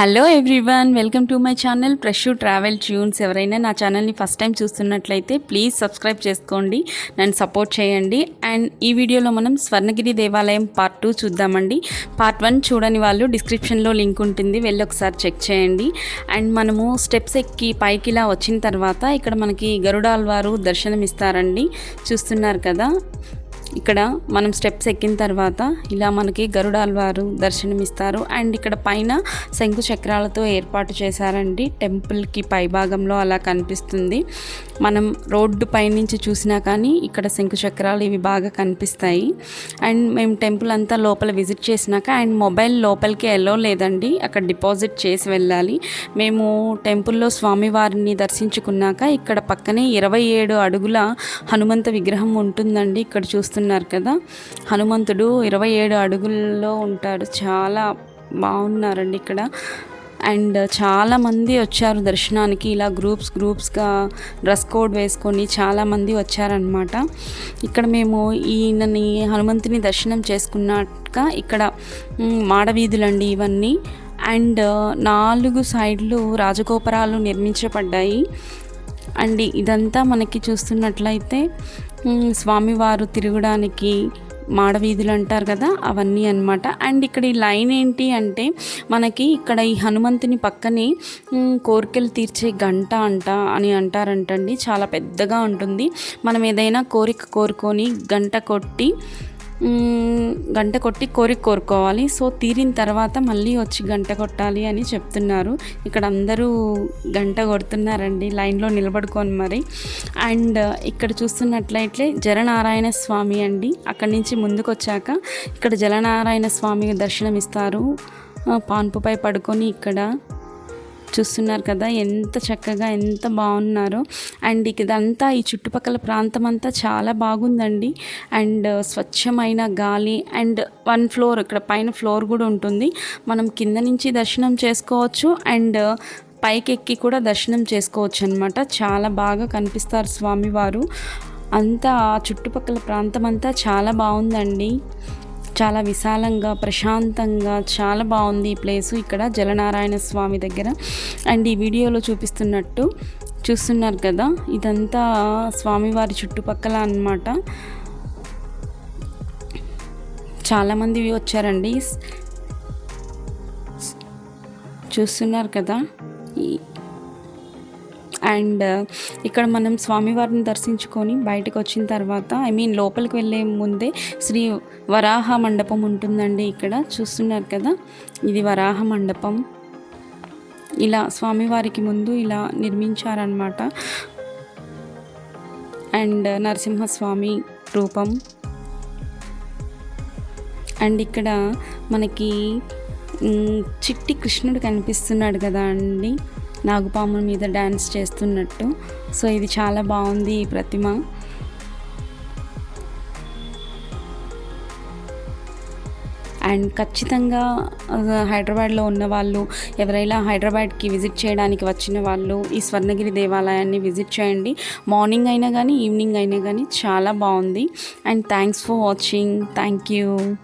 Hello everyone welcome to my channel Preshu travel tunes ఎవరైనా నా ఛానల్ని ఫస్ట్ టైం చూస్తున్నట్లయితే ప్లీజ్ సబ్స్క్రైబ్ చేసుకోండి నన్ను సపోర్ట్ చేయండి. అండ్ ఈ వీడియోలో మనం స్వర్ణగిరి దేవాలయం పార్ట్ టూ చూద్దామండి. పార్ట్ వన్ చూడని వాళ్ళు డిస్క్రిప్షన్లో లింక్ ఉంటుంది వెళ్ళి ఒకసారి చెక్ చేయండి. అండ్ మనము స్టెప్స్ ఎక్కి పైకి ఇలా వచ్చిన తర్వాత ఇక్కడ మనకి గరుడాల్వారు దర్శనం ఇస్తారండి చూస్తున్నారు కదా? ఇక్కడ మనం స్టెప్స్ ఎక్కిన తర్వాత ఇలా మనకి గరుడాల్ వారు దర్శనమిస్తారు. అండ్ ఇక్కడ పైన శంకు చక్రాలతో ఏర్పాటు చేశారండి. టెంపుల్కి పై భాగంలో అలా కనిపిస్తుంది. మనం రోడ్డు పైనుంచి చూసినా కానీ ఇక్కడ శంకు చక్రాలు ఇవి బాగా కనిపిస్తాయి. అండ్ మేము టెంపుల్ అంతా లోపల విజిట్ చేసినాక అండ్ మొబైల్ లోపలికి ఎల్లో లేదండి. అక్కడ డిపాజిట్ చేసి వెళ్ళాలి. మేము టెంపుల్లో స్వామివారిని దర్శించుకున్నాక ఇక్కడ పక్కనే ఇరవై ఏడు అడుగుల హనుమంత విగ్రహం ఉంటుందండి. ఇక్కడ చూస్తున్నారు కదా. హనుమంతుడు ఇరవై ఏడు అడుగుల్లో ఉంటాడు. చాలా బాగున్నారండి ఇక్కడ. అండ్ చాలామంది వచ్చారు దర్శనానికి. ఇలా గ్రూప్స్ గ్రూప్స్గా డ్రెస్ కోడ్ వేసుకొని చాలామంది వచ్చారనమాట ఇక్కడ మేము ఈయనని హనుమంతుని దర్శనం చేసుకున్నాక ఇక్కడ మాడవీధులండి ఇవన్నీ. అండ్ నాలుగు సైడ్లు రాజగోపురాలు నిర్మించబడ్డాయి. అండ్ ఇదంతా మనకి చూస్తున్నట్లయితే స్వామివారు తిరగడానికి మాడవీధులు అంటారు కదా అవన్నీ అన్నమాట. అండ్ ఇక్కడ ఈ లైన్ ఏంటి అంటే మనకి ఇక్కడ ఈ హనుమంతుని పక్కనే కోరికలు తీర్చే గంట అంట అని అంటారంటండి. చాలా పెద్దగా ఉంటుంది. మనం ఏదైనా కోరిక కోరుకొని గంట కొట్టి గంట కొట్టి కోరిక కోరుకోవాలి. సో తీరిన తర్వాత మళ్ళీ వచ్చి గంట కొట్టాలి అని చెప్తున్నారు. ఇక్కడ అందరూ గంట కొడుతున్నారండి లైన్లో నిలబడుకొని మరి. అండ్ ఇక్కడ చూస్తున్నట్లయితే జలనారాయణ స్వామి అండి. అక్కడి నుంచి ముందుకు వచ్చాక ఇక్కడ జలనారాయణ స్వామి దర్శనం ఇస్తారు పాన్పుపై పడుకొని ఇక్కడ చూస్తున్నారు కదా ఎంత చక్కగా ఎంత బాగున్నారో. అండ్ ఇదంతా ఈ చుట్టుపక్కల ప్రాంతం అంతా చాలా బాగుందండి. అండ్ స్వచ్ఛమైన గాలి అండ్ వన్ ఫ్లోర్ ఇక్కడ పైన ఫ్లోర్ కూడా ఉంటుంది. మనం కింద నుంచి దర్శనం చేసుకోవచ్చు అండ్ పైకి ఎక్కి కూడా దర్శనం చేసుకోవచ్చు అనమాట చాలా బాగా కనిపిస్తారు స్వామివారు. అంతా ఆ చుట్టుపక్కల ప్రాంతం అంతా చాలా బాగుందండి. చాలా విశాలంగా ప్రశాంతంగా చాలా బాగుంది ఈ ప్లేసు. ఇక్కడ జలనారాయణ స్వామి దగ్గర. అండ్ ఈ వీడియోలో చూపిస్తున్నట్టు చూస్తున్నారు కదా ఇదంతా స్వామివారి చుట్టుపక్కల అన్నమాట. చాలామంది వచ్చారండి. చూస్తున్నారు కదా ఈ అండ్ uh, ఇక్కడ మనం స్వామివారిని దర్శించుకొని బయటకు వచ్చిన తర్వాత ఐ మీన్ లోపలికి వెళ్ళే ముందే శ్రీ వరాహ మండపం ఉంటుందండి ఇక్కడ. చూస్తున్నారు కదా? ఇది వరాహ మండపం. ఇలా స్వామివారికి ముందు ఇలా నిర్మించారనమాట అండ్ uh, నరసింహస్వామి రూపం. అండ్ ఇక్కడ మనకి mm, చిట్టి కృష్ణుడు కనిపిస్తున్నాడు కదా అండి. నాగుపాముల మీద డ్యాన్స్ చేస్తున్నట్టు. సో ఇది చాలా బాగుంది ఈ ప్రతిమ. అండ్ ఖచ్చితంగా హైదరాబాద్లో ఉన్న వాళ్ళు ఎవరైనా హైదరాబాద్కి విజిట్ చేయడానికి వచ్చిన వాళ్ళు ఈ స్వర్ణగిరి దేవాలయాన్ని విజిట్ చేయండి. మార్నింగ్ అయినా కానీ ఈవినింగ్ అయినా కానీ చాలా బాగుంది. And thanks for watching. Thank you.